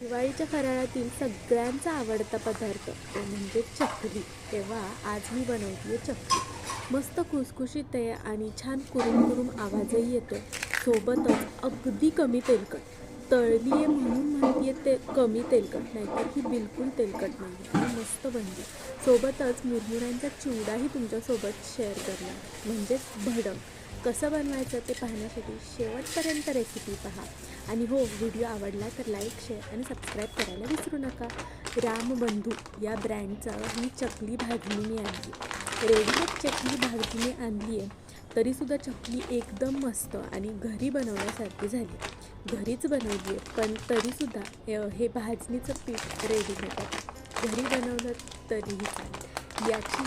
दिवाळीच्या फराळातील सगळ्यांचा आवडता पदार्थ तो म्हणजे चकली. तेव्हा आज मी बनवते चकली. मस्त खुसखुशीत आहे आणि छान कुरुम कुरुम आवाजही येतो. सोबतच अगदी कमी तेलकट. तळली आहे म्हणून म्हणते ते कमी तेलकट नाहीतर ही बिलकुल तेलकट नाही. मस्त बनली. सोबतच मुरमुऱ्यांचा चिवडाही तुमच्यासोबत शेअर करणार. म्हणजेच भडक. कसं बनवायचं ते पाहण्यासाठी शेवटपर्यंत रेसिपी पहा. आणि हो व्हिडिओ आवडला तर लाईक शेअर आणि सबस्क्राईब करायला विसरू नका. रामबंधू या ब्रँडचा ही चकली भाजणी मी आणली. रेडीमेड चकली भाजणी आणली आहे. तरीसुद्धा चकली एकदम मस्त आणि घरी बनवण्यासारखी झाली. घरीच बनवली आहे पण तरीसुद्धा हे भाजणीचं पीठ रेडीमेड आहे घरी बनवलं तरीही चालेल याची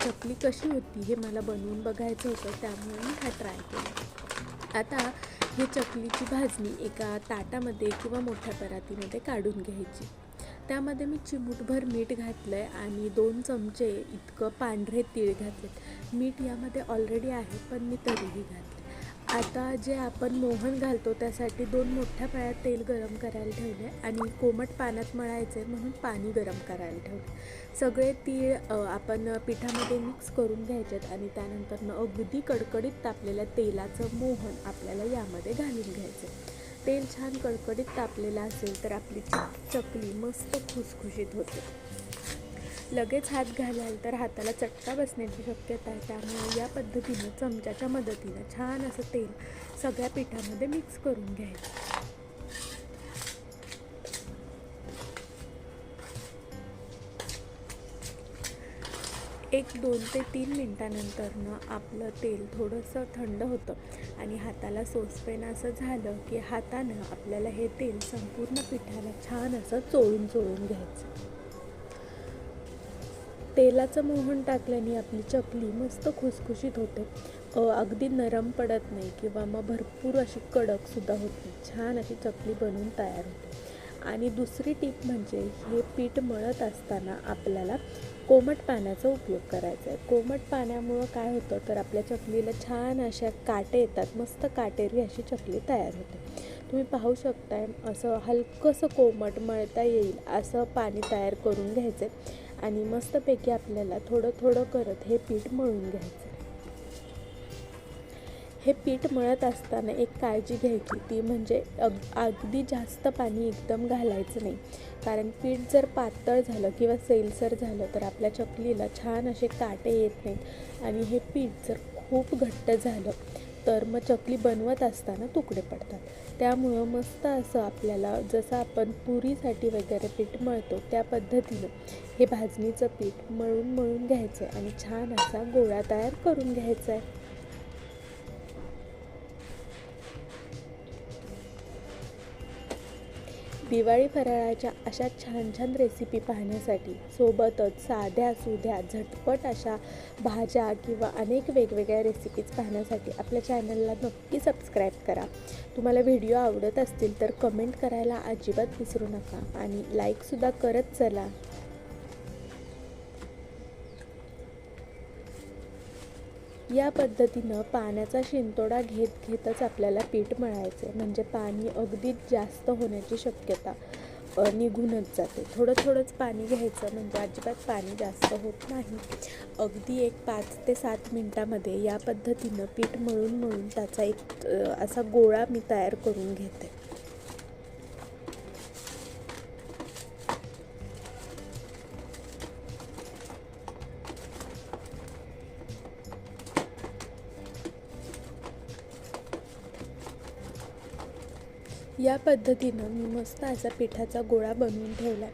चकली कशी होती हे मला बनवून बघायचं होतं त्यामुळे मी हा ट्राय केला. आता ही चकलीची भाजणी एका ताटामध्ये किंवा मोठ्या परातीमध्ये काढून घ्यायची. त्यामध्ये मी चिमूटभर मीठ घातलं आहे आणि दोन चमचे इतकं पांढरे तीळ घातलेत. मीठ यामध्ये ऑलरेडी आहे पण मी तरीही घातलं. आता जे आपण मोहन घालतो त्यासाठी दोन मोठ्या पायात तेल गरम करायला ठेवले आणि कोमट पाण्यात मळायचे म्हणून पाणी गरम करायला ठेवले सगळे तीळ आपण पिठामध्ये मिक्स करून घ्यायचेत आणि त्यानंतर अगदी कडकडीत तापलेल्या तेलाचं मोहन आपल्याला यामध्ये घालून घ्यायचं तेल छान कडकडीत तापलेलं असेल तर आपली चकली मस्त खुसखुशीत होते. लगेच हात घालाल तर हाताला चटका बसण्याची शक्यता आहे. त्यामुळे या पद्धतीनं चमच्याच्या मदतीनं छान असं तेल सगळ्या पिठामध्ये मिक्स करून घ्यायचं. एक दोन ते तीन मिनटानंतरनं आपलं तेल थोडंसं थंड होतं आणि हाताला सोसपेन असं झालं की हातानं आपल्याला हे तेल संपूर्ण पिठाला छान असं चोळून चोळून घ्यायचं. तेलाचं मोहन टाकल्याने आपली चकली मस्त खुसखुशीत होते. अगदी नरम पडत नाही किंवा मग भरपूर अशी कडकसुद्धा होती छान अशी चकली बनवून तयार होते. आणि दुसरी टीप म्हणजे हे पीठ मळत असताना आपल्याला कोमट पाण्याचा उपयोग करायचा आहे. कोमट पाण्यामुळं काय होतं तर आपल्या चकलीला छान अशा काटे येतात. मस्त काटेरी अशी चकली तयार होते. तुम्ही पाहू शकताय असं हलकंसं कोमट मळता येईल असं पाणी तयार करून घ्यायचं आहे आणि मस्तपैकी आपल्याला थोडं थोडं करत हे पीठ मळून घ्यायचं. हे पीठ मळत असताना एक काळजी घ्यायची. ती म्हणजे अग अगदी जास्त पाणी एकदम घालायचं नाही. कारण पीठ जर पातळ झालं किंवा सैलसर झालं तर आपल्या चकलीला छान असे काटे येत नाहीत. आणि हे पीठ जर खूप घट्ट झालं तर मग चकली बनवत असताना तुकडे पडतात. त्यामुळं मस्त असं आपल्याला जसं आपण पुरीसाठी वगैरे पीठ मळतो त्या पद्धतीनं हे भाजणीचं पीठ मळून मळून घ्यायचं आहे आणि छान असा गोळा तयार करून घ्यायचा आहे. दिवाळी फराळाच्या अशा छान छान रेसिपी पाहण्यासाठी सोबतच साध्या सुध्या झटपट अशा भाज्या किंवा अनेक वेगवेगळ्या रेसिपीज पाहण्यासाठी आपल्या चॅनलला नक्की सबस्क्राईब करा. तुम्हाला व्हिडिओ आवडत असतील तर कमेंट करायला अजिबात विसरू नका आणि लाईकसुद्धा करत चला. या पद्धतीनं पाण्याचा शिंतोडा घेत घेतच आपल्याला पीठ मळायचं आहे म्हणजे पाणी अगदीच जास्त होण्याची शक्यता निघूनच जाते. थोडं थोडंच पाणी घ्यायचं म्हणजे अजिबात पाणी जास्त होत नाही. अगदी एक पाच ते सात मिनटामध्ये या पद्धतीनं पीठ मळून मळून त्याचा एक असा गोळा मी तयार करून घेते. या पद्धतीनं मी मस्त असा पिठाचा गोळा बनवून ठेवला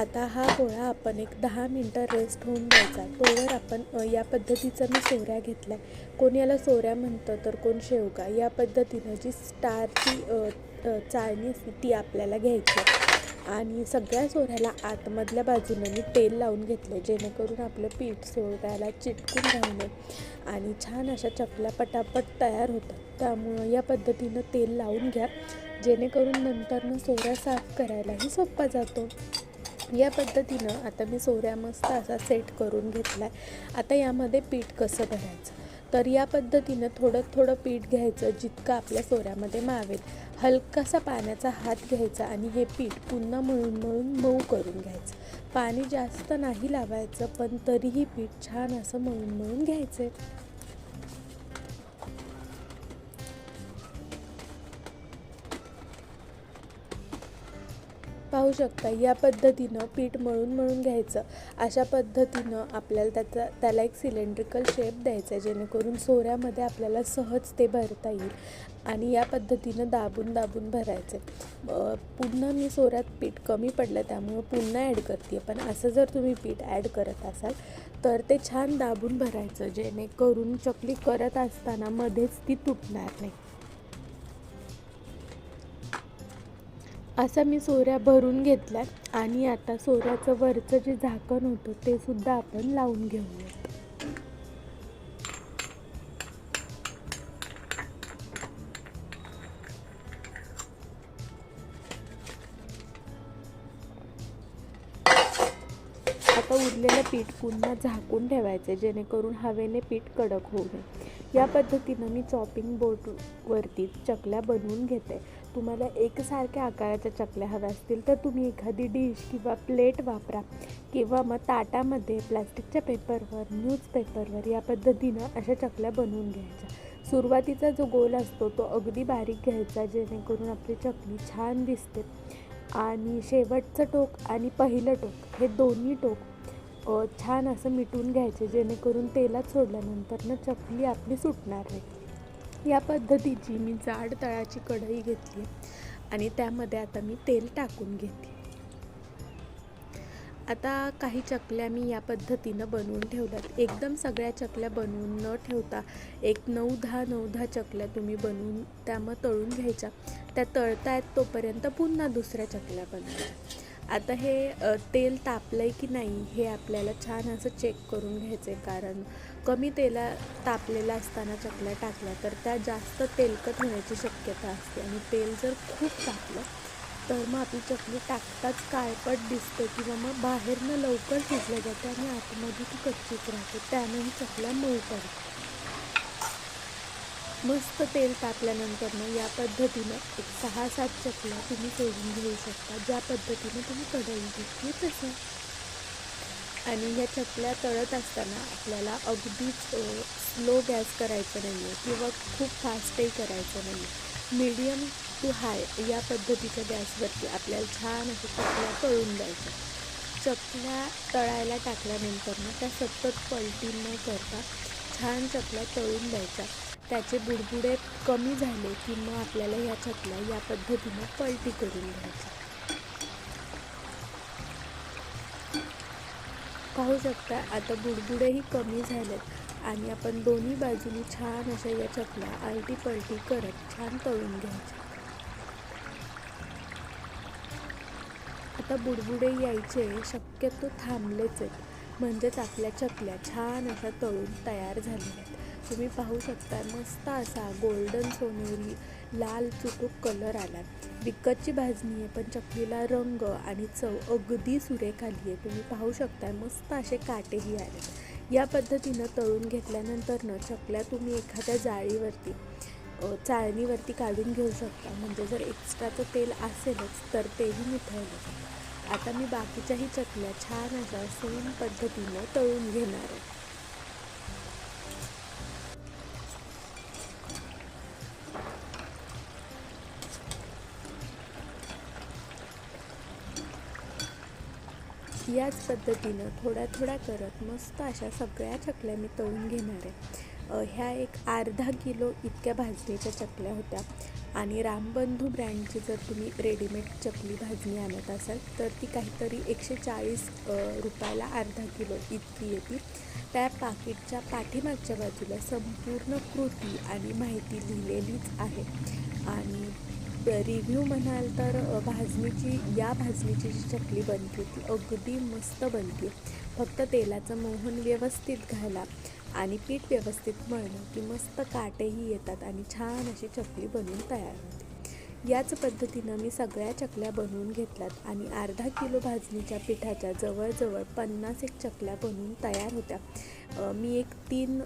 आता हा गोळा आपण एक दहा मिनटं रेस्ट होऊन द्यायचा. तोवर आपण या पद्धतीचा मी सोऱ्या घेतल्या. कोण याला सोऱ्या म्हणतं तर कोण शेवगा. या पद्धतीनं जी स्टारची चाळणी असते ती आपल्याला घ्यायची आणि सगळ्या सोऱ्याला आतमधल्या बाजूनं मी तेल लावून घेतलं जेणेकरून आपलं पीठ सोऱ्याला चिटकून राहू नये आणि छान अशा चकल्या पटापट तयार होतात. त्यामुळं या पद्धतीनं तेल लावून घ्या. जेणेकरून नंतरनं सोऱ्या साफ करायलाही सोपा जातो. या पद्धतीनं आता मी सोऱ्या मस्त असा सेट करून घेतला आहे आता यामध्ये पीठ कसं भरायचं? तर या पद्धतीनं थोडं थोडं पीठ घ्यायचं जितकं आपल्या सोऱ्यामध्ये मावेल. हलकासा पाण्याचा हात घ्यायचा आणि हे पीठ पुन्हा मळून मळून मऊ करून घ्यायचं. पाणी जास्त नाही लावायचं पण तरीही पीठ छान असं मळून मळून घ्यायचं पाहू शकता या पद्धतीनं पीठ मळून मळून घ्यायचं. अशा पद्धतीनं आपल्याला त्याचा त्याला एक सिलेंड्रिकल शेप द्यायचा आहे जेणेकरून सोऱ्यामध्ये आपल्याला सहज ते भरता येईल आणि या पद्धतीनं दाबून दाबून भरायचे पुन्हा मी सोऱ्यात पीठ कमी पडलं त्यामुळं पुन्हा ॲड करते पण असं जर तुम्ही पीठ ॲड करत असाल तर ते छान दाबून भरायचं जेणेकरून चकली करत असताना मध्येच ती तुटणार नाही. असा मी सोऱ्या भरून घेतल्या आणि आता सोऱ्याचं वरचं जे झाकण होतं ते सुद्धा आपण लावून घेऊया आता उरलेलं पीठ पुन्हा झाकून ठेवायचे जेणेकरून हवेने पीठ कडक होऊ नये. या पद्धतीनं मी चॉपिंग बोर्डवरती चकल्या बनवून घेते. तुम्हाला एकसारख्या आकाराच्या चकल्या हव्या असतील तर तुम्ही एखादी डिश किंवा प्लेट वापरा. किंवा मग ताटामध्ये प्लॅस्टिकच्या पेपरवर न्यूजपेपरवर या पद्धतीनं अशा चकल्या बनवून घ्यायच्या. सुरुवातीचा जो गोल असतो तो अगदी बारीक घ्यायचा जेणेकरून आपली चकली छान दिसते. आणि शेवटचं टोक आणि पहिलं टोक हे दोन्ही टोक छान असं मिटून घ्यायचे जेणेकरून तेलात सोडल्यानंतर ना चकली आपली सुटणार नाही. या पद्धतीची मी जाड तळाची कढई घेतली आणि त्यामध्ये आता मी तेल टाकून घेते आता काही चकल्या मी या पद्धतीनं बनवून ठेवल्यात. एकदम सगळ्या चकल्या बनवून न ठेवता एक नऊ दहा नऊ दहा चकल्या तुम्ही बनवून त्या मग तळून घ्यायच्या. त्या तळतायत तोपर्यंत पुन्हा दुसऱ्या चकल्या बनवायच्या. आता हे तेल तापलं आहे की नाही हे आपल्याला छान असं चेक करून घ्यायचं आहे कारण कमी तेला तापलेला असताना चकल्या टाकल्या तर त्या जास्त तेलकट होण्याची शक्यता असते. आणि तेल जर खूप तापलं तर मग आपली चकली टाकताच काळपट दिसते किंवा मग बाहेरनं लवकर शिजल्या जाते आणि आतमध्ये ती कच्चीच राहते. त्यानंही चकल्या मऊ पडते मस्त तेल तापल्यानंतर ना या पद्धतीनं एक सहा सात चकल्या तुम्ही सोडून घेऊ शकता. ज्या पद्धतीनं तुम्ही कढई घेतली तसं. आणि ह्या चकल्या तळत असताना आपल्याला अगदीच स्लो गॅस करायचं नाही आहे किंवा खूप फास्टही करायचं नाही आहे मीडियम टू हाय या पद्धतीच्या गॅसवरती आपल्याला छान अशा चकल्या तळून द्यायच्या. चकल्या तळायला टाकल्यानंतर ना त्या सतत पलटी न करता छान चकल्या तळून द्यायच्या. त्याचे बुडबुडे कमी झाले की मग आपल्याला ह्या चकल्या या पद्धतीनं पलटी करून घ्यायच्या. पाहू शकता आता बुडबुडेही कमी झालेत आणि आपण दोन्ही बाजूनी छान अशा या चकल्या आलटी पलटी करत छान तळून घ्यायच्या. आता बुडबुडे यायचे शक्यतो थांबलेच आहेत. म्हणजेच आपल्या चकल्या छान अशा तळून तयार झालेल्या आहेत. तुम्ही पाहू शकता मस्त असा गोल्डन सोनेरी लाल चुटूक कलर आला विकतची भाजणी आहे पण चकलीला रंग आणि चव अगदी सुरेख आली आहे. तुम्ही पाहू शकता मस्त असे काटेही आले या पद्धतीनं तळून घेतल्यानंतर न चकल्या तुम्ही एखाद्या जाळीवरती चाळणीवरती काढून घेऊ शकता. म्हणजे जर एक्स्ट्राचं तेल असेलच तर तेही निथळलं आता मी बाकीच्याही चकल्या छान अशा सेम पद्धतीनं तळून घेणार आहे. याच पद्धतीनं थोड्या थोड्या करत मस्त अशा सगळ्या चकल्या मी तळून घेणार आहे. ह्या एक अर्धा किलो इतक्या भाजणीच्या चकल्या होत्या. आणि रामबंधू ब्रँडची जर तुम्ही रेडीमेड चकली भाजणी आणत असाल तर ती काहीतरी एकशे चाळीस रुपयाला अर्धा किलो इतकी येते. त्या पाकिटच्या पाठीमागच्या बाजूला संपूर्ण कृती आणि माहिती लिहिलेलीच आहे. आणि रिव्ह्यू म्हणाल तर भाजणीची या भाजणीची जी चकली बनते ती अगदी मस्त बनते फक्त तेलाचं मोहन व्यवस्थित घाला आणि पीठ व्यवस्थित मळलं की मस्त काटेही येतात आणि छान अशी चकली बनवून तयार होते. याच पद्धतीनं मी सगळ्या चकल्या बनवून घेतल्यात आणि अर्धा किलो भाजणीच्या पिठाच्या जवळजवळ पन्नास एक चकल्या बनवून तयार होत्या. मी एक तीन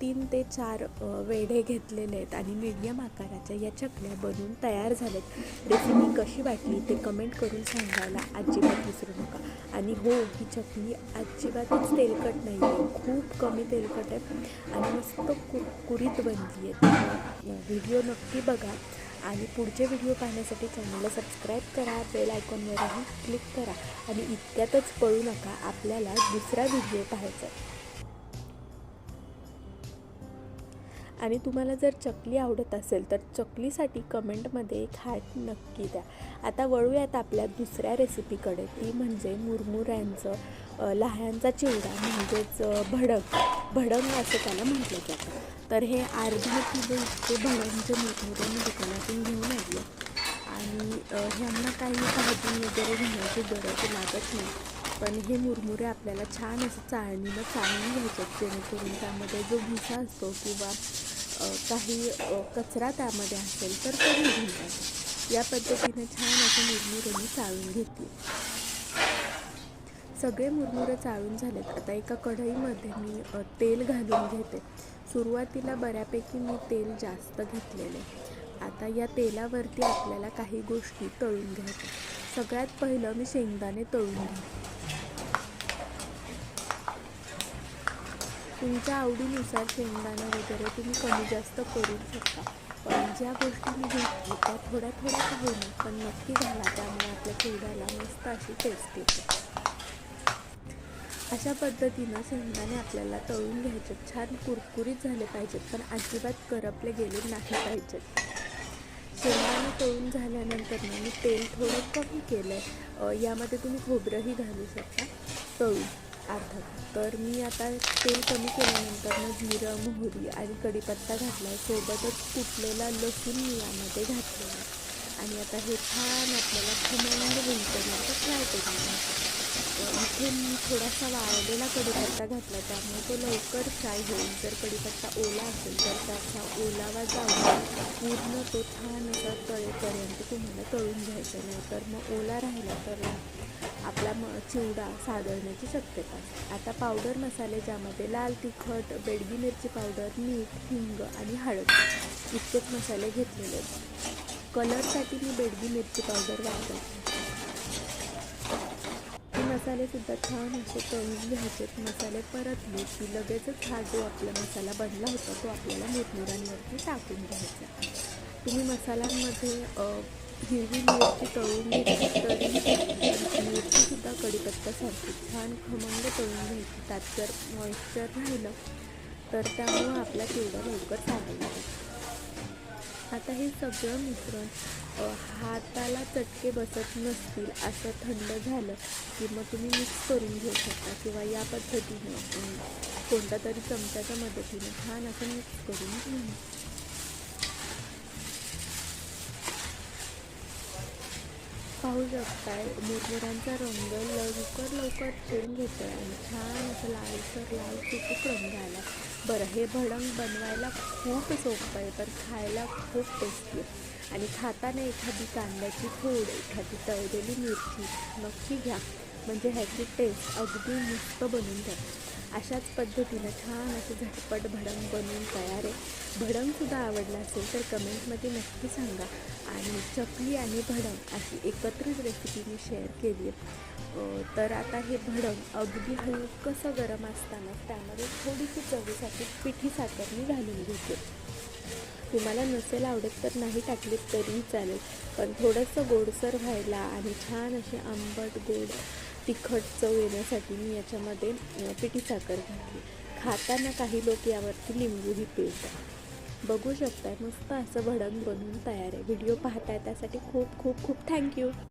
तीन ते चार वेढे घेतलेले आहेत आणि मीडियम आकाराच्या या चकल्या बनवून तयार झाल्यात रेसिपी कशी वाटली ते कमेंट करून सांगायला अजिबात विसरू नका. आणि हो ही चकली अजिबातच तेलकट नाही आहे खूप कमी तेलकट आहे आणि मस्त कुरकुरीत बनली आहे व्हिडिओ नक्की बघा. आणि पुढचे व्हिडिओ पाहण्यासाठी चॅनलला सबस्क्राईब करा बेल आयकॉनवरही क्लिक करा आणि इतक्यातच पळू नका आपल्याला दुसरा व्हिडिओ पाहायचा आणि तुम्हाला जर चकली आवडत असेल तर चकलीसाठी कमेंटमध्ये एक हार्ट नक्की द्या. आता वळूयात आपल्या दुसऱ्या रेसिपीकडे ती म्हणजे मुरमुऱ्यांचं लहानचा लह्यांचा चिवडा म्हणजेच भडंग. भडंग असं त्याला म्हटलं जातं. तर हे अर्धा किलो इतके भरांचं मीठ होतं मी दुकानातून घेऊन आली. आणि ह्यांना काही भाजून वगैरे घेण्याची गरज लागत नाही. पण हे मुरमुरे आपल्याला छान असं चाळणीनं चाळून घ्यायचं जेणेकरून त्यामध्ये जो भुसा असतो किंवा काही कचरा त्यामध्ये असेल तर तो निघून जातो. या पद्धतीने छान असं मुरमुरे मी चाळून घेतली. सगळे मुरमुरे चाळून झालेत. आता एका कढईमध्ये मी तेल घालून घेते. सुरुवातीला बऱ्यापैकी मी तेल जास्त घेतलेले आता या तेलावरती आपल्याला काही गोष्टी तळून घ्यायच्या सगळ्यात पहिलं मी शेंगदाणे तळून घेते तुमच्या आवडीनुसार शेंगदाणा वगैरे तुम्ही कमी जास्त करू शकता. पण ज्या गोष्टी मी घेतली त्या थोड्या थोड्या का पण नक्की घाला त्यामुळे आपल्या चेहऱ्याला मस्त अशी टेस्ट येते. अशा पद्धतीनं शेंगदाणे आपल्याला तळून घ्यायचे. छान कुरकुरीत झाले पाहिजेत पण अजिबात करपले गेले नाही पाहिजेत. शेंगदाणे तळून झाल्यानंतर ना मी तेल थोडं कमी केलं आहे यामध्ये तुम्ही खोबरंही घालू शकता. तळून अर्थात तर मी आता तेल कमी केल्यानंतर मग जिरं मोहरी आणि कढीपत्ता घातला आहे सोबतच कुटलेला लसूण मी यामध्ये घातलेला आणि आता हे छान आपल्याला खमंग होईपर्यंत फ्राय करून इथे मी थोडासा वाळलेला कढीपत्ता घातला त्यामुळे तो लवकर फ्राय होईल. जर कढीपत्ता ओला असेल तर त्याचा ओलावा जाऊन पूर्ण तो छान असा तळेपर्यंत तुम्हाला तळून घ्यायचा नाही तर मग ओला राहिला तर आपला म चिवडा सादळण्याची शक्यता असते आता पावडर मसाले ज्यामध्ये लाल तिखट बेडगी मिरची पावडर मीठ हिंग आणि हळद इतकेच मसाले घेतलेले आहेत. कलरसाठी मी बेडगी मिरची पावडर वापरते. मसालेसुद्धा छान असे तळून घ्यायचेत मसाले परतले की लगेचच हा जो आपला मसाला बनला होता तो आपल्याला मुरमुरांवरती टाकून घ्यायचा. तुम्ही मसाल्यांमध्ये हिरवी मिरची तळून घेतली तरी मिरचीसुद्धा कढीपत्त्यासारखी छान खमंग तळून घ्यायची. त्यात जर मॉइश्चर राहिलं तर त्यामुळं आपला चिवडा लवकर चालू आता हे सगळं मिश्रण हाताला चटके बसत नसतील असं थंड झालं की मग तुम्ही मिक्स करून घेऊ शकता किंवा या पद्धतीने कोणत्या तरी चमच्याच्या मदतीने छान असं मिक्स करून घेऊ. पाहू शकताय मुरमुरांचा रंग लवकर लवकर चेंज घेतो आहे आणि छान असं लालसर लाल सुटूक रंग आला बरं हे भडंग बनवायला खूप सोपं आहे तर खायला खूप टेस्टी आहे. आणि खाताना एखादी कांद्याची फोड एखादी तळलेली मिरची नक्की घ्या. म्हणजे ह्याची टेस्ट अगदी मस्त बनून जाते. अशाच पद्धतीनं छान असं झटपट भडंग बनवून तयार आहे. भडंगसुद्धा आवडला असेल तर कमेंटमध्ये नक्की सांगा. आणि चकली आणि भडंग अशी एकत्रित रेसिपी मी शेअर केली आहे. तर आता हे भडंग अगदी हलकंसं गरम असताना त्यामध्ये थोडीशी चवीसाठी पिठी साखर मी घालून घेते. तुम्हाला नसेल आवडत तर नाही टाकलीत तरीही चालेल पण थोडंसं गोडसर व्हायला आणि छान असे आंबट गोड तिखट चव येण्यासाठी मी याच्यामध्ये पिठी साखर घातली. खाताना काही लोक यावरती लिंबूही पिळतात. बघू शकताय मस्त असं भडंग बनवून तयार आहे. व्हिडिओ पाहताय त्यासाठी खूप खूप खूप थँक्यू.